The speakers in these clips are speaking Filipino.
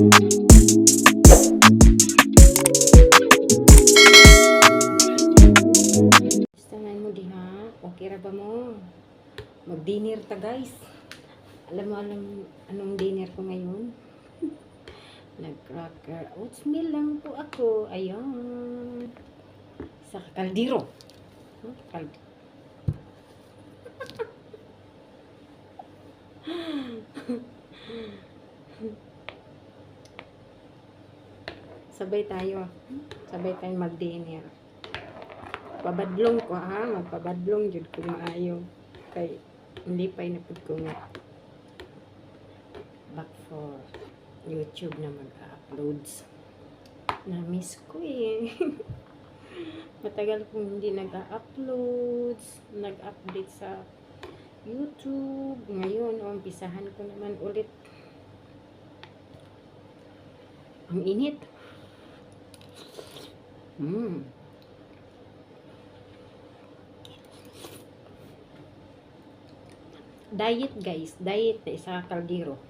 Gustanan mo diha? Okay ra ba mo? Mag-dinner ta guys. Alam mo alam anong dinner ko ngayon? Nag-cracker oatmeal lang po ako. Ayan. Sa kaldiro. Huh? Kald Sabay tayo. Sabay tayo mag-dinner. Pabadlong ko ha. Magpabadlong jud ko maayo. Kay hindi pa inapod ko nga. Back for YouTube na mag-uploads. Na-miss ko eh. Matagal kong hindi nag-uploads. Nag-update sa YouTube. Ngayon, umpisahan ko naman ulit. Ang init. Mm. Diet guys, diet na isa kaldero.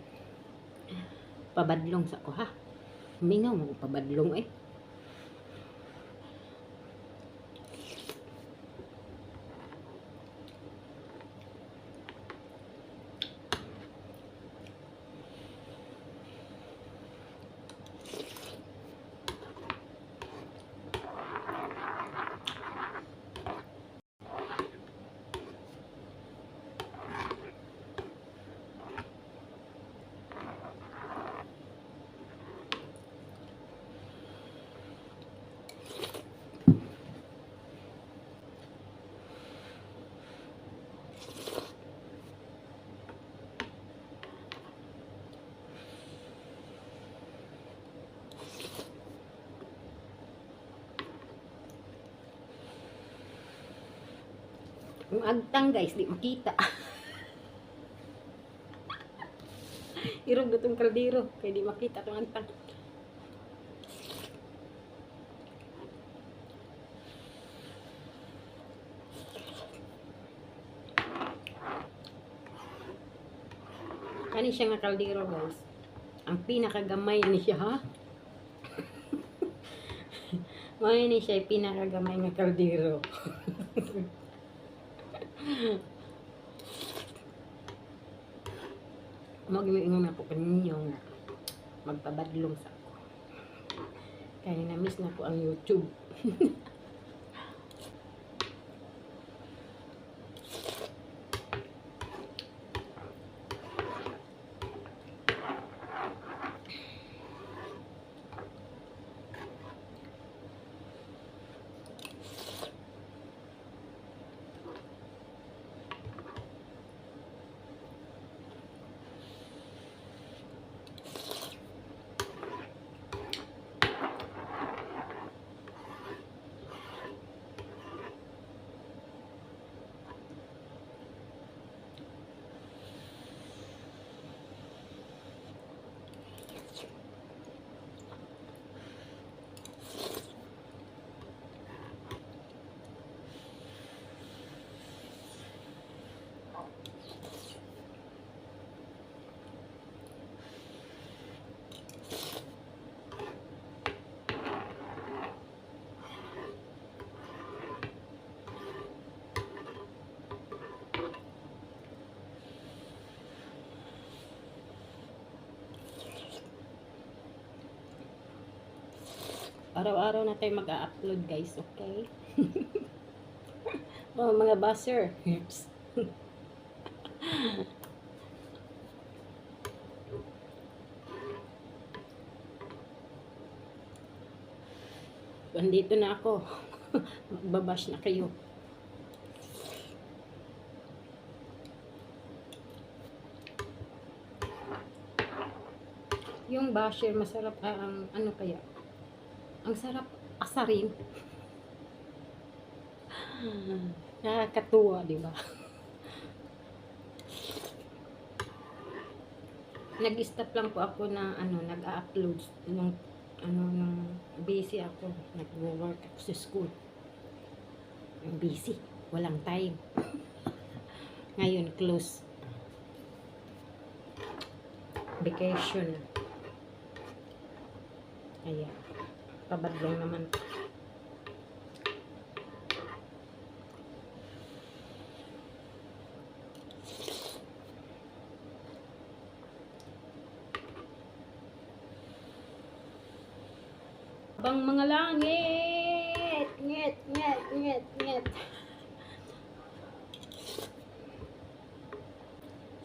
Pabadlong sa ko ha. Mingaw mo pabadlong eh. Yung agtang guys, di makita. Irog itong kaldero. Kaya di makita itong agtang. Kani siya nga kaldero guys. Ang pinakagamay ni siya ha. May ni siya pinakagamay nga kaldero. Mag-iingon ako kaninyo nga magpabadlong sa ako. Kaya na-miss na ko ang YouTube. Araw-araw na tayo mag-upload guys, okay? oh, mga buzzer. Andito na ako. Magbabash na kayo. Yung basher, masarap, ah, ang ano kaya? Ang sarap asarin. Nakakatuwa, di ba? Nag-stop lang po ako na ano, nag-upload nung ano nung busy ako, nag-work ako sa school. Busy, walang time. Ngayon close. Vacation. Kaya, pabad lang naman. Bang mga langit! Nyet, nyet, nyet, nyet.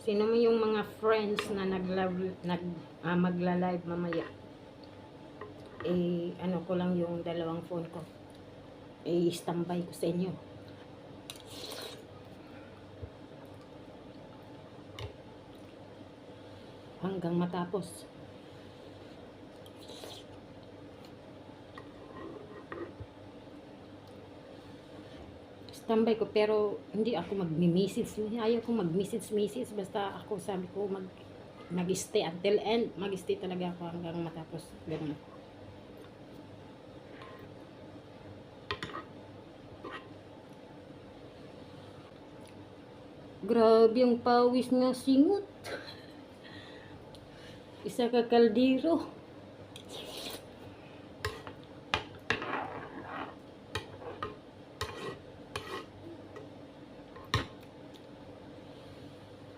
Sino mo yung mga friends na nag-love, nag, ah, magla-live mamaya? Eh, ano ko lang yung dalawang phone ko. Eh, standby ko sa inyo. Hanggang matapos. Standby ko pero hindi ako mag-message. Ayaw ko mag-message-message. Basta ako sabi ko mag mag-stay until end. Mag-stay talaga ako hanggang matapos. Ganun. Grabe ang pawis nga singot. Isa ka kaldero.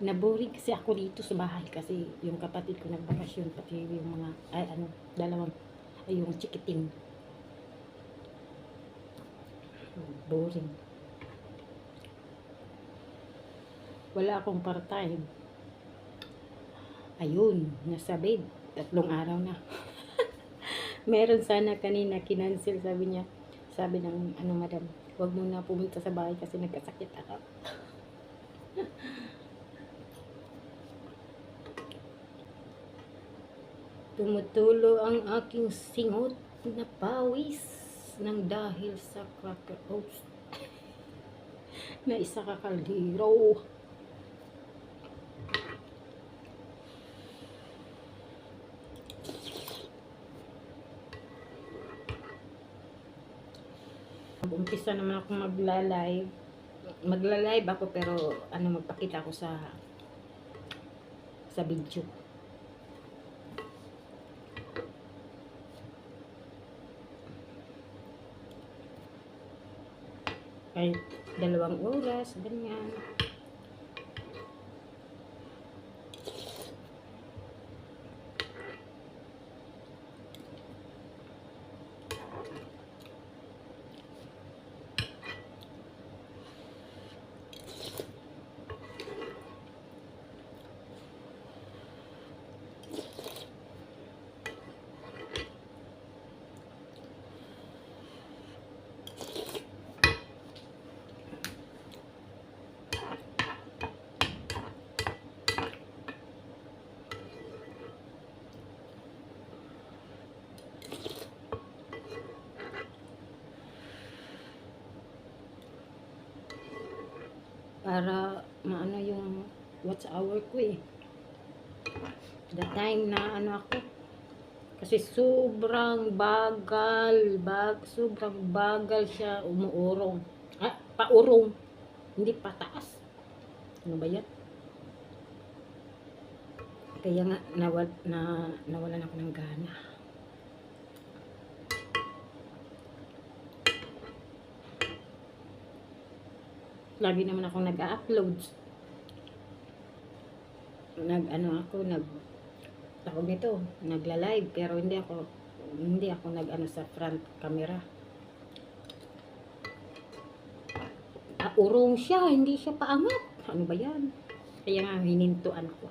Naboring kasi ako dito sa bahay kasi yung kapatid ko nagbakasyon pati yung mga ay ano dalawang ay yung chikiting boring wala akong part-time. Ayun nasa bed. Tatlong araw na. Meron sana kanina kinancel sabi niya. Sabi ng ano madam wag mo na pumunta sa bahay kasi nagkasakit ako. Tumutulo ang aking singot na pawis ng dahil sa cracker oats na isa ka Umpisa naman ako magla-live. Magla-live ako pero ano magpakita ako sa sa video. kahit dalawang oras, ganyan. Para maano yung watch hour ko eh. The time na ano ako. Kasi sobrang bagal, bag, sobrang bagal siya umuurong. Ah, paurong. Hindi pataas. Ano ba yan? Kaya nga nawal, na, nawalan ako ng gana. Lagi naman ako nag-upload. Nag ano ako nag tawag nito, nagla-live pero hindi ako hindi ako nag ano sa front camera. Ah, urong siya, hindi siya paangat. Ano ba yan? Kaya nga hinintuan ko.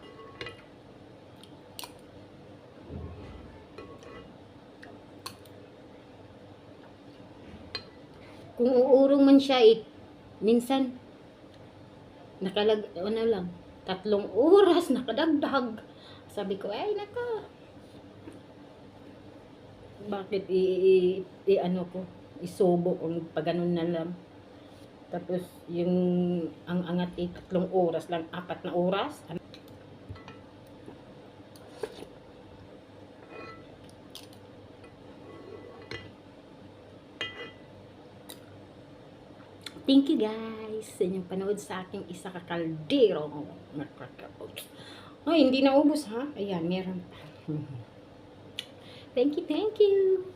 Kung uurong man siya, eh, minsan nakalag ano lang tatlong oras nakadagdag. Sabi ko ay naka bakit i, i, i ano ko isubo kung pag na lang. Tapos yung ang angat eh tatlong oras lang apat na oras Thank you guys sa inyong panood sa aking isa kakaldero. Ay, hindi na ubos ha. Ayan, meron pa. Thank you, thank you.